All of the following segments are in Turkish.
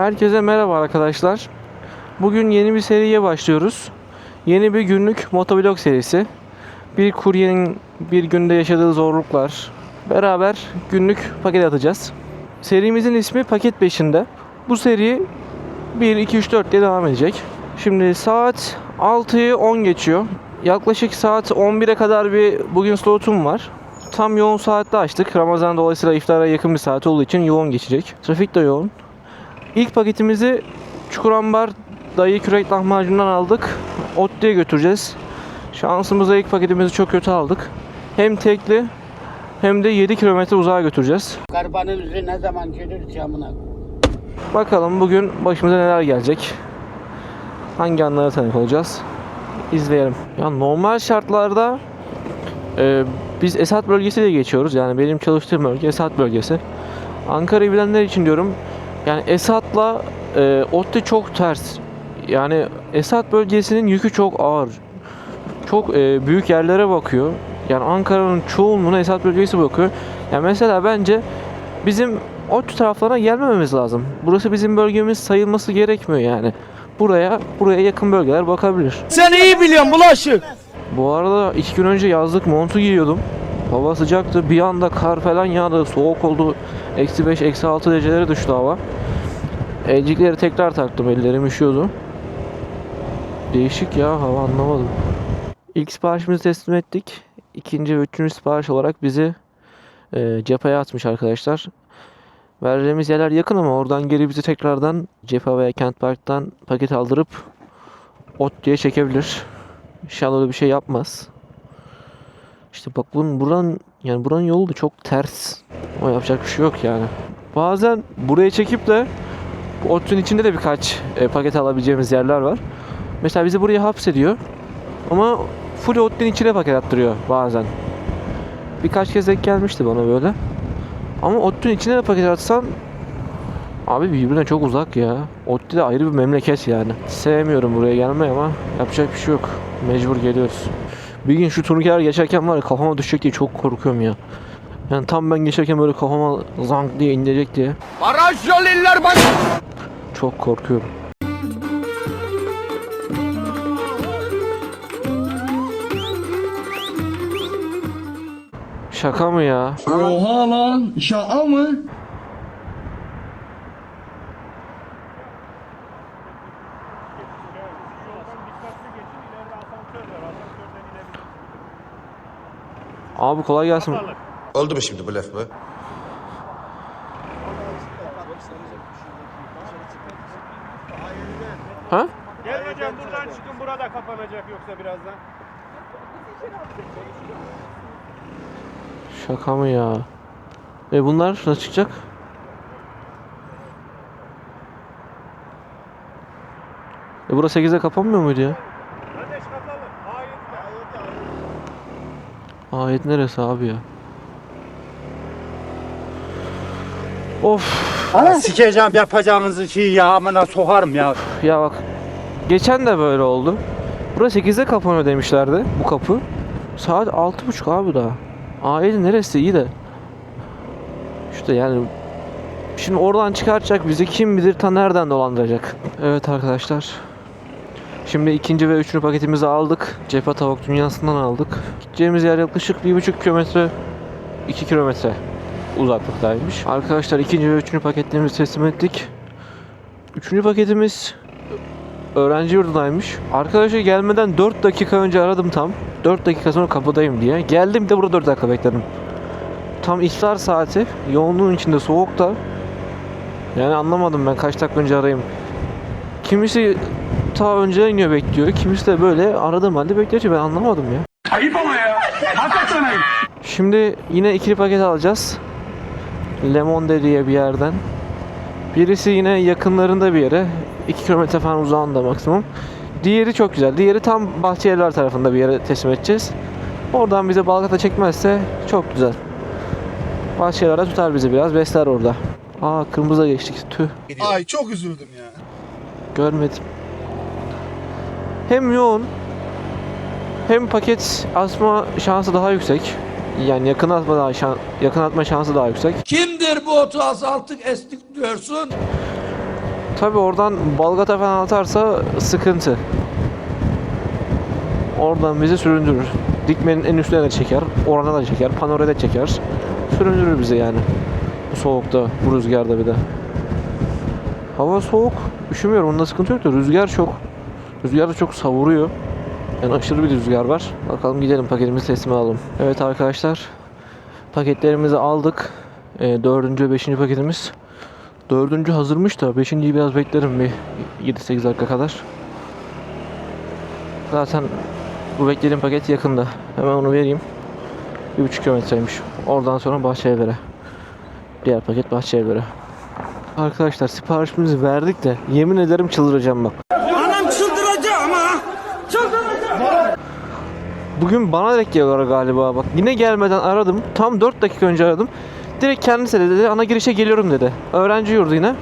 Herkese merhaba arkadaşlar. Bugün yeni bir seriye başlıyoruz. Yeni bir günlük motovlog serisi. Bir kuryenin bir günde yaşadığı zorluklar. Beraber günlük paket atacağız. Serimizin ismi Paket Peşinde. Bu seri 1, 2, 3, 4 diye devam edecek. Şimdi saat 6'yı 10 geçiyor. Yaklaşık saat 11'e kadar bir bugün slotum var. Tam yoğun saatte açtık. Ramazan dolayısıyla iftara yakın bir saat olduğu için yoğun geçecek. Trafik de yoğun. İlk paketimizi Çukurambar dayı kürek lahmacundan aldık. Otlu'ya götüreceğiz. Şansımıza ilk paketimizi çok kötü aldık. Hem tekli hem de 7 kilometre uzağa götüreceğiz. Garibanın yüzü ne zaman gelir camına? Bakalım bugün başımıza neler gelecek. Hangi anlara tanık olacağız? İzleyelim. Ya normal şartlarda e, biz Esat bölgesi diye geçiyoruz. Yani benim çalıştığım bölge Esat bölgesi. Ankara'yı bilenler için diyorum. Yani Esat'la e, Otte çok ters. Yani Esat bölgesinin yükü çok ağır. Çok e, büyük yerlere bakıyor. Yani Ankara'nın çoğunluğuna Esat bölgesi bakıyor. Yani mesela bence bizim Ot taraflarına gelmememiz lazım. Burası bizim bölgemiz sayılması gerekmiyor yani. Buraya buraya yakın bölgeler bakabilir. Sen iyi biliyorsun bulaşık. Bu arada iki gün önce yazlık montu giyiyordum. Hava sıcaktı. Bir anda kar falan yağdı. Soğuk oldu. Eksi 5, eksi 6 derecelere düştü hava. Elcikleri tekrar taktım. Ellerim üşüyordu. Değişik ya hava anlamadım. İlk siparişimizi teslim ettik. İkinci ve üçüncü sipariş olarak bizi e, cepheye atmış arkadaşlar. Vereceğimiz yerler yakın ama oradan geri bizi tekrardan Cephe veya Kent Park'tan paket aldırıp ot diye çekebilir. İnşallah öyle bir şey yapmaz. İşte bak bunun buranın yani buranın yolu da çok ters. O yapacak bir şey yok yani. Bazen buraya çekip de otun içinde de birkaç e, paket alabileceğimiz yerler var. Mesela bizi buraya hapsediyor. Ama full otun içine paket attırıyor bazen. Birkaç kez denk gelmişti bana böyle. Ama Ottu'nun içine de paket atsan Abi birbirine çok uzak ya. Ottu da ayrı bir memleket yani. Sevmiyorum buraya gelmeyi ama yapacak bir şey yok. Mecbur geliyoruz. Bir gün şu turnikeler geçerken var ya kafama düşecek diye çok korkuyorum ya. Yani tam ben geçerken böyle kafama zank diye indirecek diye Baraj yoliller bak. çok korkuyorum. Şaka mı ya? Oha lan şaka mı? Abi kolay gelsin. Oldu mu şimdi bu laf mı? Ha? Gelmeyeceğim buradan çıkın burada kapanacak yoksa birazdan. Şaka mı ya? E bunlar nasıl çıkacak? E burası 8'de kapanmıyor muydu ya? Ayet neresi abi ya? Of Sikeceğim yapacağınızı şeyi ya amına sokarım ya. ya bak geçen de böyle oldu. Burası 8'de kapanıyor demişlerdi bu kapı. Saat 6.30 abi daha. Ayet neresi iyi de. İşte yani Şimdi oradan çıkartacak bizi kim bilir ta nereden dolandıracak. Evet arkadaşlar. Şimdi ikinci ve üçüncü paketimizi aldık. Cephe tavuk dünyasından aldık. Gideceğimiz yer yaklaşık bir buçuk kilometre 2 kilometre uzaklıktaymış. Arkadaşlar ikinci ve üçüncü paketlerimizi teslim ettik. Üçüncü paketimiz öğrenci yurdundaymış. Arkadaşa gelmeden 4 dakika önce aradım tam. 4 dakika sonra kapıdayım diye. Geldim de burada 4 dakika bekledim. Tam iftar saati. Yoğunluğun içinde soğukta. Yani anlamadım ben kaç dakika önce arayayım. Kimisi ta önceden iniyor bekliyor. Kimisi de böyle aradığım halde bekliyor. Ben anlamadım ya. Ayıp ama ya. Hakikaten ayıp. Şimdi yine ikili paket alacağız. Lemonde diye bir yerden. Birisi yine yakınlarında bir yere. 2 kilometre falan uzağında maksimum. Diğeri çok güzel. Diğeri tam Bahçelievler tarafında bir yere teslim edeceğiz. Oradan bize Balgata çekmezse çok güzel. Bahçelievler tutar bizi biraz. Besler orada. Aa kırmızıya geçtik. Tüh. Ay çok üzüldüm ya. Görmedim. Hem yoğun hem paket asma şansı daha yüksek. Yani yakın atma daha şan, yakın atma şansı daha yüksek. Kimdir bu otu azalttık estik diyorsun? Tabi oradan Balgata falan atarsa sıkıntı. Oradan bizi süründürür. Dikmenin en üstüne de çeker. Orana da çeker. Panora'ya da çeker. Süründürür bizi yani. Bu soğukta, bu rüzgarda bir de. Hava soğuk. Üşümüyorum. Onda sıkıntı yok da rüzgar çok. Rüzgar da çok savuruyor. Yani aşırı bir rüzgar var. Bakalım gidelim paketimizi teslim alalım. Evet arkadaşlar. Paketlerimizi aldık. Ee, dördüncü ve beşinci paketimiz. Dördüncü hazırmış da beşinciyi biraz beklerim bir 7-8 dakika kadar. Zaten bu beklediğim paket yakında. Hemen onu vereyim. 1,5 kilometreymiş. Oradan sonra Bahçelievler'e. Diğer paket Bahçelievler'e. Arkadaşlar siparişimizi verdik de yemin ederim çıldıracağım bak. Bugün bana direkt geliyorlar galiba bak. Yine gelmeden aradım. Tam 4 dakika önce aradım. Direkt kendisi de dedi ana girişe geliyorum dedi. Öğrenci yurdu yine.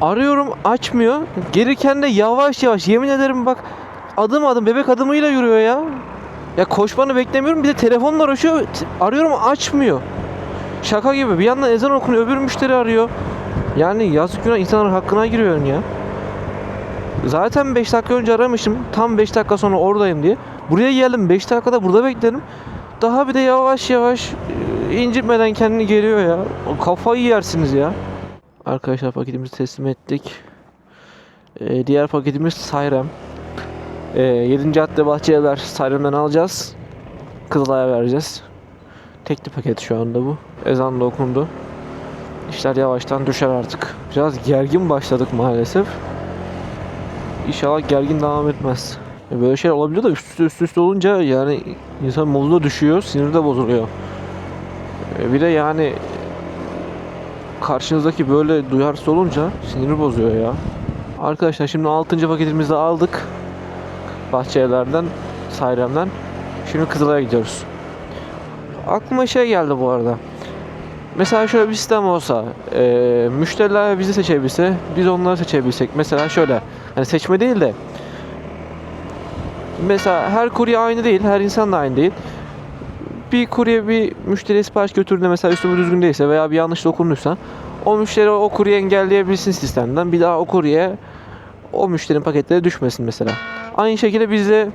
Arıyorum açmıyor. Gelirken de yavaş yavaş yemin ederim bak adım adım bebek adımıyla yürüyor ya. Ya koşmanı beklemiyorum bir de telefonla uğraşıyor. Arıyorum açmıyor. Şaka gibi bir yandan ezan okunuyor öbür müşteri arıyor. Yani yazık günah insanların hakkına giriyorsun ya. Zaten 5 dakika önce aramışım. Tam 5 dakika sonra oradayım diye. Buraya geldim 5 dakikada burada bekledim. Daha bir de yavaş yavaş e, incitmeden kendini geliyor ya. Kafayı yersiniz ya. Arkadaşlar paketimizi teslim ettik. Ee, diğer paketimiz Sayrem. Ee, 7. cadde Bahçelievler Sayrem'den alacağız. Kızılay'a vereceğiz. Tekli paket şu anda bu. Ezan da okundu. İşler yavaştan düşer artık. Biraz gergin başladık maalesef. İnşallah gergin devam etmez. Ya Böyle şeyler olabiliyor da üst üste üst üste olunca yani insan modu da düşüyor, siniri de bozuluyor. E, Bir de yani karşınızdaki böyle duyarsız olunca siniri bozuyor ya. Arkadaşlar şimdi 6. paketimizi aldık. Bahçelerden, Sayrem'den. Şimdi Kızılay'a gidiyoruz. Aklıma şey geldi bu arada. Mesela şöyle bir sistem olsa, e, müşteriler bizi seçebilse, biz onları seçebilsek. Mesela şöyle, hani seçme değil de, mesela her kurye aynı değil, her insan da aynı değil. Bir kurye bir müşteriye sipariş götürdüğünde mesela üstümü düzgün değilse veya bir yanlış dokunduysa, o müşteri o kuryeyi engelleyebilsin sistemden. Bir daha o kurye o müşterinin paketleri düşmesin mesela. Aynı şekilde biz de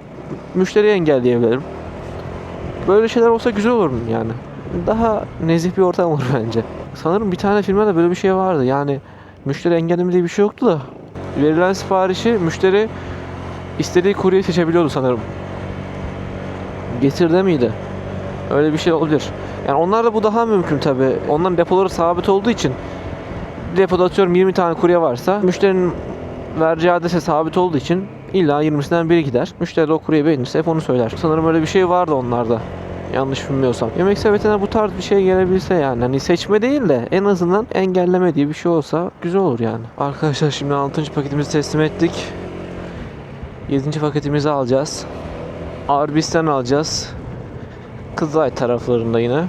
müşteriyi engelleyebilirim. Böyle şeyler olsa güzel olur mu yani? Daha nezih bir ortam olur bence. Sanırım bir tane filmde de böyle bir şey vardı. Yani müşteri engelleme diye bir şey yoktu da. Verilen siparişi müşteri istediği kuryeyi seçebiliyordu sanırım. Getirde miydi? Öyle bir şey olabilir. Yani onlarda bu daha mümkün tabi. Onların depoları sabit olduğu için depoda atıyorum 20 tane kurye varsa müşterinin vereceği adrese sabit olduğu için illa 20'sinden biri gider. Müşteri de o kuryeyi beğenirse hep onu söyler. Sanırım öyle bir şey vardı onlarda. Yanlış bilmiyorsam. Yemek sepetine bu tarz bir şey gelebilse yani. Hani seçme değil de en azından engelleme diye bir şey olsa güzel olur yani. Arkadaşlar şimdi 6. paketimizi teslim ettik. 7. paketimizi alacağız. Arbis'ten alacağız. Kızılay taraflarında yine.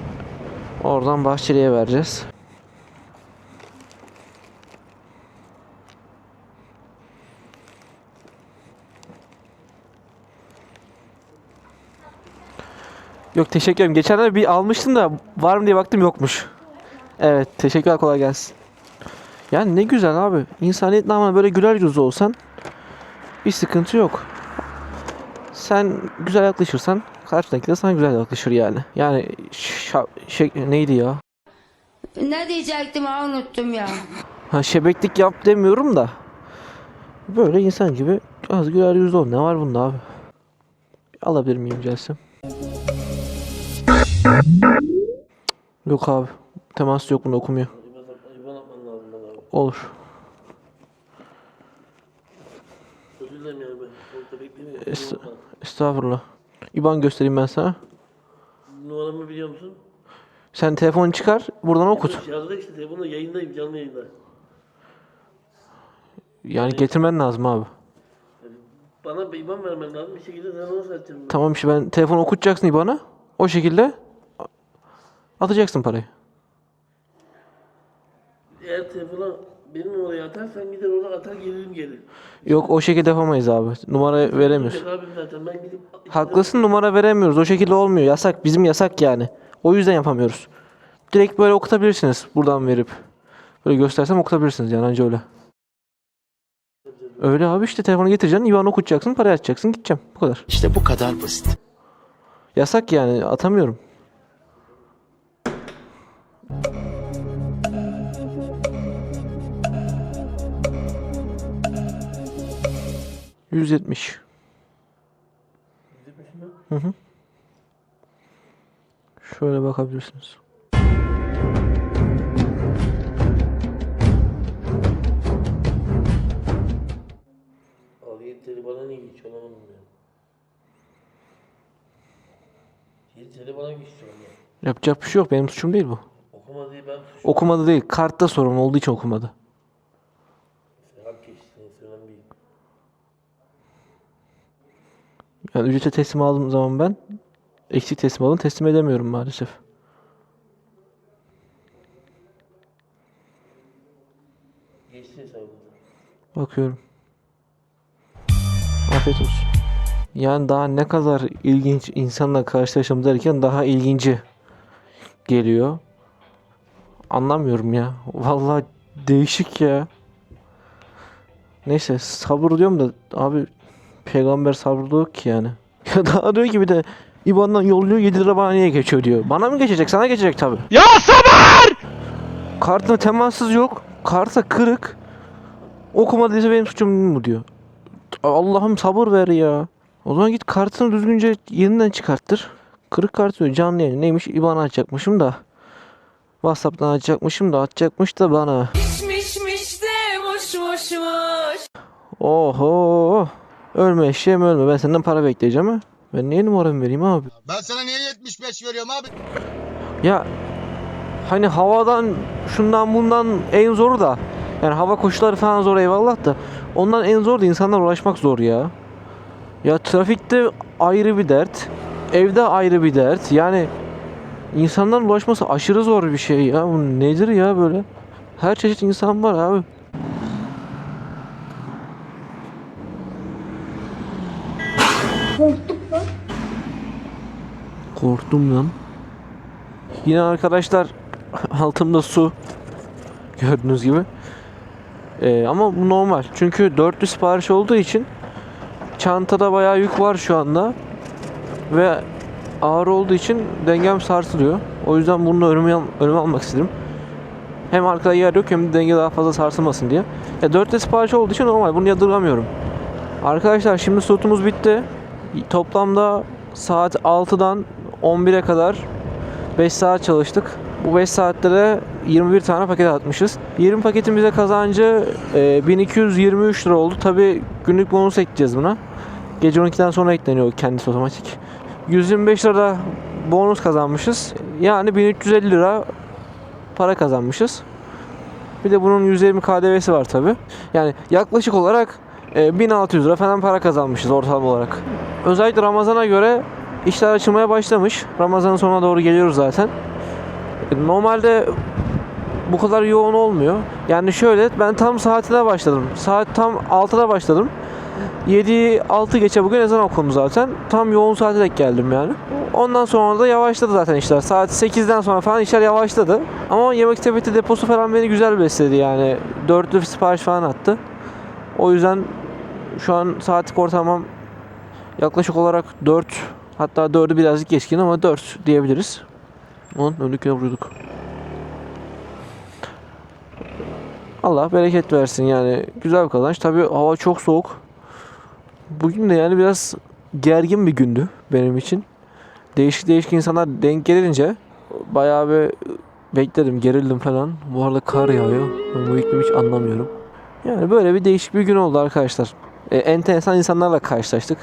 Oradan Bahçeli'ye vereceğiz. Yok teşekkür ederim. Geçenlerde bir almıştım da var mı diye baktım yokmuş. Evet teşekkürler kolay gelsin. Yani ne güzel abi. İnsaniyet namına böyle güler yüzlü olsan bir sıkıntı yok. Sen güzel yaklaşırsan karşıdaki de sana güzel yaklaşır yani. Yani şey, neydi ya? Ne diyecektim ha unuttum ya. Ha şebeklik yap demiyorum da. Böyle insan gibi az güler yüzlü ol. Ne var bunda abi? Alabilir miyim Celsem? Yok abi. Temas yok bunda okumuyor. Olur. Est- estağfurullah. İban göstereyim ben sana. Numaramı biliyor musun? Sen telefonu çıkar, buradan okut. Yazdı işte telefonla yayındayım canlı yayında. Yani getirmen lazım abi. Bana bir IBAN vermen lazım bir şekilde sana nasıl açacağım? Tamam işte ben telefonu okutacaksın İban'a. O şekilde atacaksın parayı. Eğer telefona benim numarayı atarsan gider ona atar gelirim geri. Yok o şekilde yapamayız abi. Numara veremiyoruz. Yok abim zaten ben gidip... Haklısın numara veremiyoruz. O şekilde olmuyor. Yasak. Bizim yasak yani. O yüzden yapamıyoruz. Direkt böyle okutabilirsiniz buradan verip. Böyle göstersem okutabilirsiniz yani anca öyle. Öyle abi işte telefonu getireceksin, IBAN okutacaksın, parayı atacaksın, gideceğim. Bu kadar. İşte bu kadar basit. Yasak yani atamıyorum. Yüz yetmiş. Hı hı. Şöyle bakabilirsiniz. Yeteri bana niye geçiyor anlamadım ya. Yeteri bana geçiyor ya. Yapacak bir şey yok. Benim suçum değil bu. Okumadığı ben. Okumadı değil. Kartta sorun olduğu için okumadı. Yani ücrete teslim aldığım zaman ben eksik teslim alın teslim edemiyorum maalesef. Geçti. Bakıyorum. Afiyet olsun. Yani daha ne kadar ilginç insanla karşılaşalım derken daha ilginci geliyor. Anlamıyorum ya. Vallahi değişik ya. Neyse sabır diyorum da abi peygamber sabrı yok ki yani. Ya daha diyor ki bir de İban'dan yolluyor 7 lira bana niye geçiyor diyor. Bana mı geçecek? Sana geçecek tabi. Ya sabır! Kartın temassız yok. Karta kırık. Okumadıysa benim suçum mu diyor. Allah'ım sabır ver ya. O zaman git kartını düzgünce yeniden çıkarttır. Kırık kart diyor canlı yayın. Neymiş IBAN açacakmışım da. Whatsapp'tan açacakmışım da atacakmış da bana. Oho. Ölme eşeğim ölme. Ben senden para bekleyeceğim ha. Ben niye numaramı vereyim abi? Ben sana niye 75 veriyorum abi? Ya hani havadan şundan bundan en zoru da yani hava koşulları falan zor eyvallah da ondan en zor da insanlar ulaşmak zor ya. Ya trafikte ayrı bir dert. Evde ayrı bir dert. Yani insanların ulaşması aşırı zor bir şey ya. Bu nedir ya böyle? Her çeşit insan var abi. Korktum lan. Yine arkadaşlar altımda su gördüğünüz gibi. Ee, ama bu normal. Çünkü dörtlü sipariş olduğu için çantada bayağı yük var şu anda. Ve ağır olduğu için dengem sarsılıyor. O yüzden bunu önüme, önüme almak istedim. Hem arkada yer yok hem de denge daha fazla sarsılmasın diye. Ya dörtlü sipariş olduğu için normal. Bunu yadırgamıyorum. Arkadaşlar şimdi slotumuz bitti. Toplamda saat 6'dan 11'e kadar 5 saat çalıştık. Bu 5 saatte de 21 tane paket atmışız. 20 paketin bize kazancı e, 1223 lira oldu. Tabi günlük bonus ekleyeceğiz buna. Gece 12'den sonra ekleniyor kendisi otomatik. 125 lira bonus kazanmışız. Yani 1350 lira para kazanmışız. Bir de bunun 120 KDV'si var tabi. Yani yaklaşık olarak e, 1600 lira falan para kazanmışız ortalama olarak. Özellikle Ramazan'a göre işler açılmaya başlamış. Ramazan'ın sonuna doğru geliyoruz zaten. E, Normalde bu kadar yoğun olmuyor. Yani şöyle ben tam saatine başladım. Saat tam 6'da başladım. 7 6 geçe bugün ezan okundu zaten. Tam yoğun saate denk geldim yani. Ondan sonra da yavaşladı zaten işler. Saat 8'den sonra falan işler yavaşladı. Ama yemek sepeti deposu falan beni güzel besledi yani. Dörtlü sipariş falan attı. O yüzden şu an saatlik ortalamam yaklaşık olarak 4 hatta 4'ü birazcık geçkin ama 4 diyebiliriz. Onun önlükle vurduk. Allah bereket versin yani. Güzel bir kazanç. Tabii hava çok soğuk. Bugün de yani biraz gergin bir gündü benim için. Değişik değişik insanlar denk gelince bayağı bir bekledim, gerildim falan. Bu arada kar yağıyor. Ben bu iklimi hiç anlamıyorum. Yani böyle bir değişik bir gün oldu arkadaşlar. E, enteresan insanlarla karşılaştık.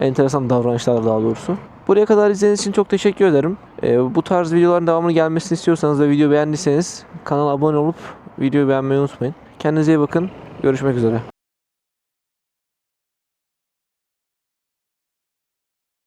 Enteresan davranışlar daha doğrusu. Buraya kadar izlediğiniz için çok teşekkür ederim. E, bu tarz videoların devamını gelmesini istiyorsanız ve video beğendiyseniz kanala abone olup videoyu beğenmeyi unutmayın. Kendinize iyi bakın. Görüşmek üzere.